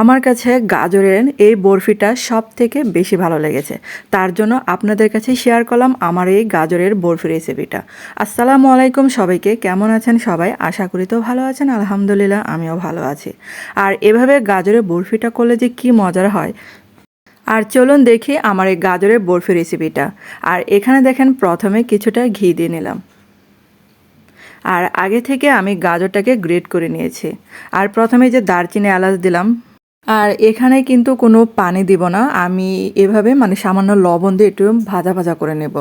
আমার কাছে গাজরের এই বরফিটা সব থেকে বেশি ভালো লেগেছে। তার জন্য আপনাদের কাছে শেয়ার করলাম আমার এই গাজরের বরফি রেসিপিটা আসসালামু আলাইকুম সবাইকে, কেমন আছেন সবাই? আশা করি তো ভালো আছেন, আলহামদুলিল্লাহ আমিও ভালো আছি। আর এভাবে গাজরের বরফিটা করলে যে কি মজার হয়? আর চলুন দেখি আমার এই গাজরের বরফি রেসিপিটা আর এখানে দেখেন প্রথমে কিছুটা ঘি দিয়ে নিলাম। আর আগে থেকে আমি গাজরটাকে গ্রেট করে নিয়েছি। আর প্রথমে যে দারচিনি এলাচ দিলাম আর এখানে কিন্তু কোনো পানি দিব না। আমি এভাবে মানে সামান্য লবণ দিয়ে একটু ভাজা ভাজা করে নেব।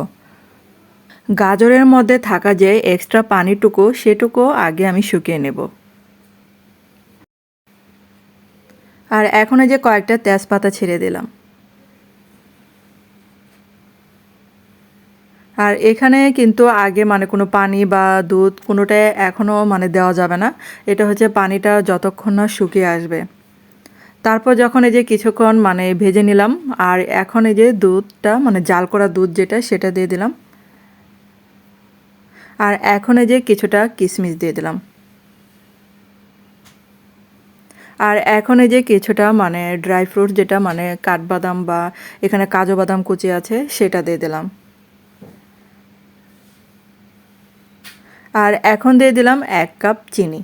গাজরের মধ্যে থাকা যে এক্সট্রা পানিটুকু সেটুকু আগে আমি শুকিয়ে নেব। আর এখন এই যে কয়েকটা তেজপাতা ছেড়ে দিলাম। আর এখানে কিন্তু আগে মানে কোনো পানি বা দুধ কোনোটাই এখনও মানে দেওয়া যাবে না। এটা হচ্ছে পানিটা যতক্ষণ না শুকিয়ে আসবে। তারপর যখন এই যে কিছুক্ষণ মানে ভেজে নিলাম, আর এখন এই যে দুধটা মানে জাল করা দুধ যেটা, সেটা দিয়ে দিলাম। আর এখন এই যে কিছুটা কিশমিশ দিয়ে দিলাম। আর এখন এই যে কিছুটা মানে ড্রাই ফ্রুট যেটা মানে কাঠবাদাম বা এখানে কাজু বাদাম কুচি আছে, সেটা দিয়ে দিলাম। আর এখন দিয়ে দিলাম এক কাপ চিনি।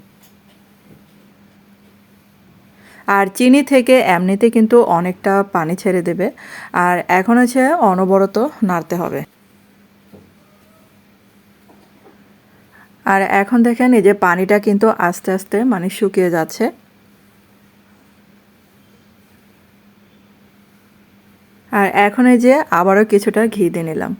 আর চিনি থেকে এমনিতে কিন্তু অনেকটা পানি ছেড়ে দেবে। আর এখন হচ্ছে অনবরত নাড়তে হবে। আর এখন দেখেন এই যে পানিটা কিন্তু আস্তে আস্তে মানে শুকিয়ে যাচ্ছে। আর এখন এই যে আবারও কিছুটা ঘি দিয়ে নিলাম।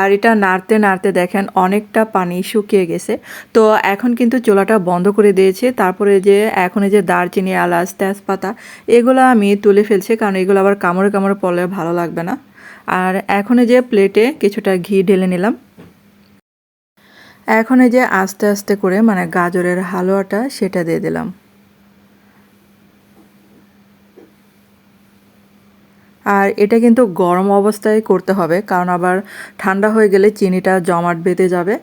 আর এটা নাড়তে নাড়তে দেখেন অনেকটা পানি শুকিয়ে গেছে। তো এখন কিন্তু চোলাটা বন্ধ করে দিয়েছে। তারপরে যে এখন এই যে দারচিনি, এলাচ, তেজপাতা, এগুলো আমি তুলে ফেলছি কারণ এগুলো আবার কামড়ে কামড়ে পড়লে ভালো লাগবে না। আর এখন এই যে প্লেটে কিছুটা ঘি ঢেলে নিলাম। এখন যে আস্তে আস্তে করে মানে গাজরের হালুয়াটা সেটা দিয়ে দিলাম। আর এটা কিন্তু গরম অবস্থায় করতে হবে, কারণ আবার ঠান্ডা হয়ে গেলে চিনিটা জমাট বেঁধে যাবে।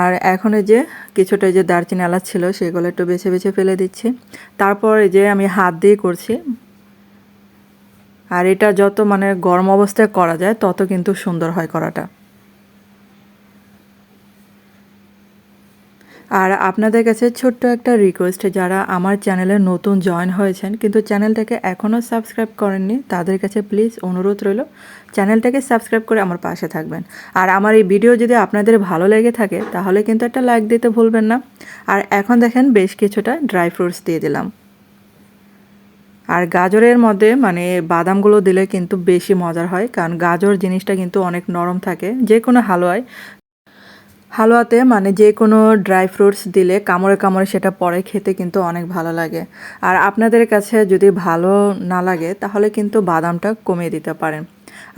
আর এখন এই যে কিছুটা যে দারচিনি এলাচ ছিল, সেগুলো একটু বেছে বেছে ফেলে দিচ্ছি। তারপর এই যে আমি হাত দিয়ে করছি। আর এটা যত মানে গরম অবস্থায় করা যায়, তত কিন্তু সুন্দর হয় করাটা। আর আপনাদের কাছে ছোট্ট একটা রিকোয়েস্ট যারা আমার চ্যানেলে নতুন জয়েন হয়েছেন, কিন্তু চ্যানেলটাকে এখনও সাবস্ক্রাইব করেননি, তাদের কাছে প্লিজ অনুরোধ রইল চ্যানেলটাকে সাবস্ক্রাইব করে আমার পাশে থাকবেন। আর আমার এই ভিডিও যদি আপনাদের ভালো লেগে থাকে, তাহলে কিন্তু একটা লাইক দিতে ভুলবেন না। আর এখন দেখেন বেশ কিছুটা ড্রাই ফ্রুটস দিয়ে দিলাম। আর গাজরের মধ্যে মানে বাদামগুলো দিলে কিন্তু বেশি মজার হয়, কারণ গাজর জিনিসটা কিন্তু অনেক নরম থাকে যে কোনো হালুয়ায়। হালুয়াতে মানে যে কোনো ড্রাই ফ্রুটস দিলে কামড়ে কামড়ে সেটা পরে খেতে কিন্তু অনেক ভালো লাগে। আর আপনাদের কাছে যদি ভালো না লাগে, তাহলে কিন্তু বাদামটা কমিয়ে দিতে পারেন।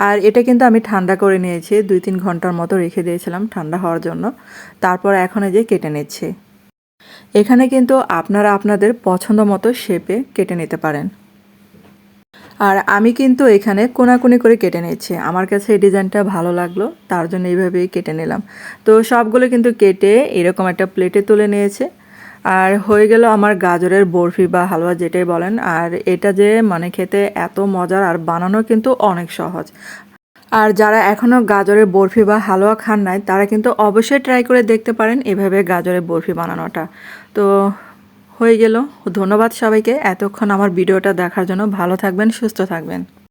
আর এটা কিন্তু আমি ঠান্ডা করে নিয়েছি দুই তিন ঘণ্টার মতো রেখে দিয়েছিলাম ঠান্ডা হওয়ার জন্য। তারপর এখন যে কেটে নিচ্ছি। এখানে কিন্তু আপনারা আপনাদের পছন্দ মতো শেপে কেটে নিতে পারেন। আর আমি কিন্তু এখানে কোনাকুনি করে কেটে নিচ্ছি আমার কাছে এই ডিজাইনটা ভালো লাগল, তার জন্য এইভাবেই কেটে নিলাম। তো সবগুলো কিন্তু কেটে এরকম একটা প্লেটে তুলে নিয়েছে। আর হয়ে গেল আমার গাজরের বরফি বা হালুয়া যেটাই বলেন। আর এটা যে মানে খেতে এত মজার আর বানানো কিন্তু অনেক সহজ। আর যারা এখনও গাজরের বরফি বা হালুয়া খান নাই, তারা কিন্তু অবশ্যই ট্রাই করে দেখতে পারেন এভাবে গাজরের বরফি বানানোটা। তো হয়ে গেল। ধন্যবাদ সবাইকে। এতক্ষণ আমার ভিডিওটা দেখার জন্য ভালো থাকবেন সুস্থ থাকবেন।